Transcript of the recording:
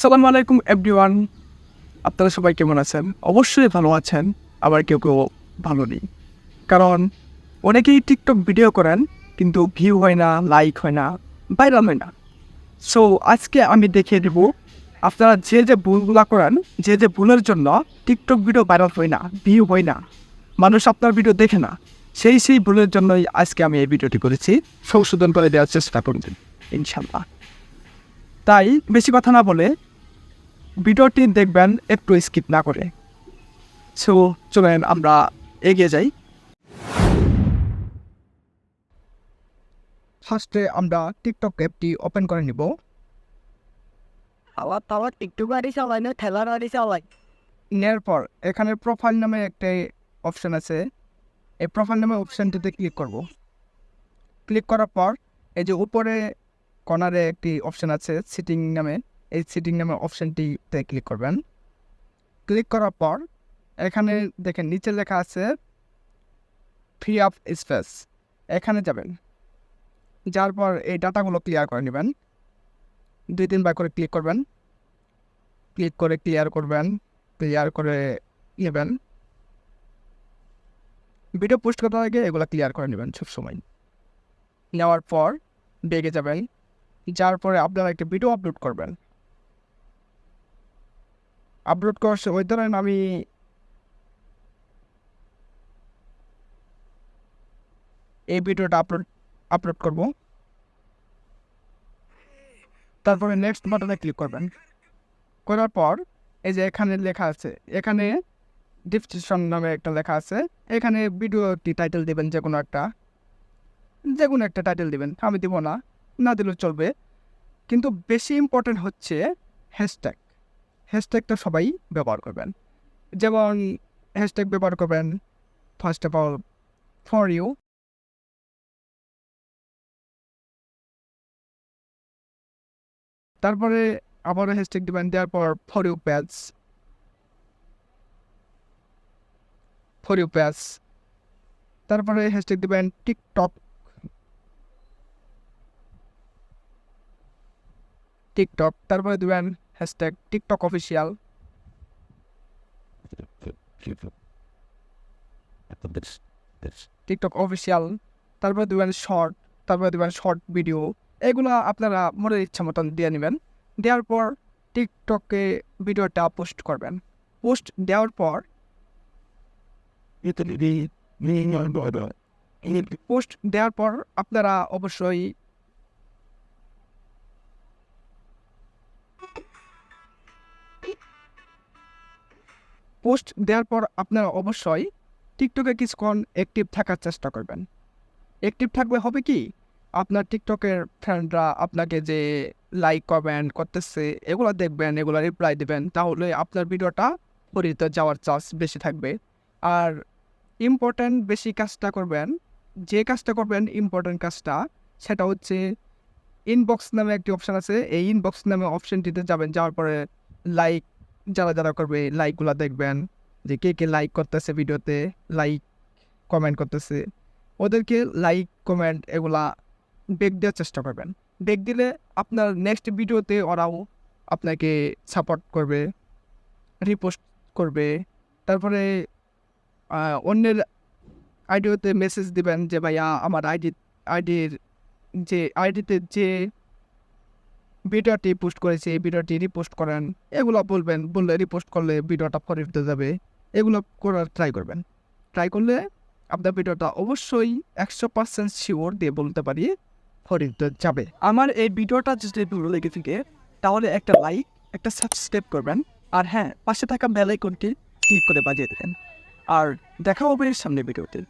সালামু আলাইকুম এভরিওয়ান আপনারা সবাই কেমন আছেন? অবশ্যই ভালো আছেন, আবার কেউ কেউ ভালো নেই। কারণ অনেকেই টিকটক ভিডিও করেন, কিন্তু ভিউ হয় না লাইক হয় না ভাইরাল হয় না। সো আজকে আমি দেখিয়ে দেব, আপনারা যে যে ভুলগুলা করেন, যে যে ভুলের জন্য টিকটক ভিডিও ভাইরাল হয় না ভিউ হয় না, মানুষ আপনার ভিডিও দেখে না, সেই সেই ভুলের জন্যই আজকে আমি এই ভিডিওটি করেছি। সংশোধন করে দেওয়ার চেষ্টা করবেন ইনশাল্লাহ তাই, বেশি কথা না বলে ভিডিওটি দেখবেন একটু স্কিপ না করে। সো চলেন আমরা এগিয়ে যাই। ফার্স্টে আমরা টিকটক অ্যাপটি ওপেন করে নিব। আবার তাবার টিকটক গাড়ি চালাই না ঠেলার গাড়ি চালাই। নেওয়ার পর এখানে প্রোফাইল নামে একটা অপশান আছে। এই প্রোফাইল নামে অপশানটিতে ক্লিক করব। ক্লিক করার পর এই যে উপরে কর্নারে একটি অপশান আছে সিটিং নামে। এই সিটিং নামে অপশানটিতে ক্লিক করবেন। ক্লিক করার পর, এখানে দেখেন নিচে লেখা আছে ফ্রি অফ স্পেস এখানে যাবেন। যার পর এই ডাটাগুলো ক্লিয়ার করে নেবেন। দুই, তিনবার করে ক্লিক করবেন। ক্লিক করে ক্লিয়ার করবেন। ক্লিয়ার করে নেবেন। ভিডিও পোস্ট করার আগে এগুলো ক্লিয়ার করে নেবেন সবসময় নেওয়ার পর বেগে যাবেন। যার পরে আপনারা একটা ভিডিও আপলোড করবেন। আপলোড করার সময় ধরেন আমি এই ভিডিওটা আপলোড আপলোড করব। তারপরে নেক্সট বাটনে ক্লিক করবেন। করার পর, এই যে এখানে লেখা আছে, এখানে ডিসক্রিপশন নামে একটা লেখা আছে, এখানে ভিডিওটি টাইটেল দেবেন যে কোনো একটা। যে কোনো একটা টাইটেল দেবেন, আমি দিব না না দিলেও চলবে। কিন্তু বেশি ইম্পর্টেন্ট হচ্ছে হ্যাশট্যাগ হ্যাশট্যাগটা সবাই ব্যবহার করবেন। যেমন হ্যাশট্যাগ ব্যবহার করবেন first of all for you তারপরে আবারও হ্যাশট্যাগ দিবেন, দেওয়ার পর for you page for you page তারপরে হ্যাশট্যাগ দিবেন টিকটক টিকটক তারপরে দিবেন hashtag TikTok official TikTok official তারপরে দিবেন শর্ট তারপরে দিবেন শর্ট ভিডিও এগুলো আপনারা মনের ইচ্ছা মতন দিয়ে নেবেন। দেওয়ার পর টিকটকে ভিডিওটা পোস্ট করবেন। পোস্ট দেওয়ার পর পোস্ট দেওয়ার পর আপনারা অবশ্যই পোস্ট দেওয়ার পর আপনারা অবশ্যই টিকটকে কিছুক্ষণ অ্যাক্টিভ থাকার চেষ্টা করবেন। অ্যাক্টিভ থাকলে হবে কি? আপনার টিকটকের ফ্রেন্ডরা আপনাকে যে লাইক কমেন্ট করতেছে, এগুলো দেখবেন, এগুলো রিপ্লাই দেবেন, তাহলে আপনার ভিডিওটা পরিতে যাওয়ার চান্স বেশি থাকবে। আর ইম্পর্ট্যান্ট বেশি কাজটা করবেন, যে কাজটা করবেন ইম্পর্ট্যান্ট কাজটা, সেটা হচ্ছে ইনবক্স নামে একটি অপশান আছে, এই ইনবক্স নামে অপশানটিতে যাবেন, যাওয়ার পরে লাইক যারা যারা করবে লাইকগুলো দেখবেন যে কে কে লাইক করতেছে ভিডিওতে লাইক কমেন্ট করতেছে, ওদেরকে লাইক কমেন্ট এগুলা বেগ দেওয়ার চেষ্টা করবেন। বেগ দিলে আপনার নেক্সট ভিডিওতে ওরাও আপনাকে সাপোর্ট করবে রিপোস্ট করবে, তারপরে অন্যের আইডিওতে মেসেজ দিবেন যে, ভাইয়া, আমার আইডি আইডির যে আইডিতে যে ভিডিওটি পোস্ট করেছে, এই ভিডিওটি রিপোস্ট করেন। এগুলো বলবেন, বললে রিপোস্ট করলে ভিডিওটা ফরিতে যাবে। এগুলো করার ট্রাই করবেন। ট্রাই করলে আপনার ভিডিওটা অবশ্যই একশো পার্সেন্ট শিওর দিয়ে বলতে পারি ফরিতে যাবে। আমার এই ভিডিওটা যদি ভালো লেগে থাকে, তাহলে একটা লাইক একটা সাবস্ক্রাইব করবেন। আর হ্যাঁ পাশে থাকা বেল আইকনটি ক্লিক করে বাজিয়ে দেবেন। আর দেখা হবে সামনে ভিডিওতে।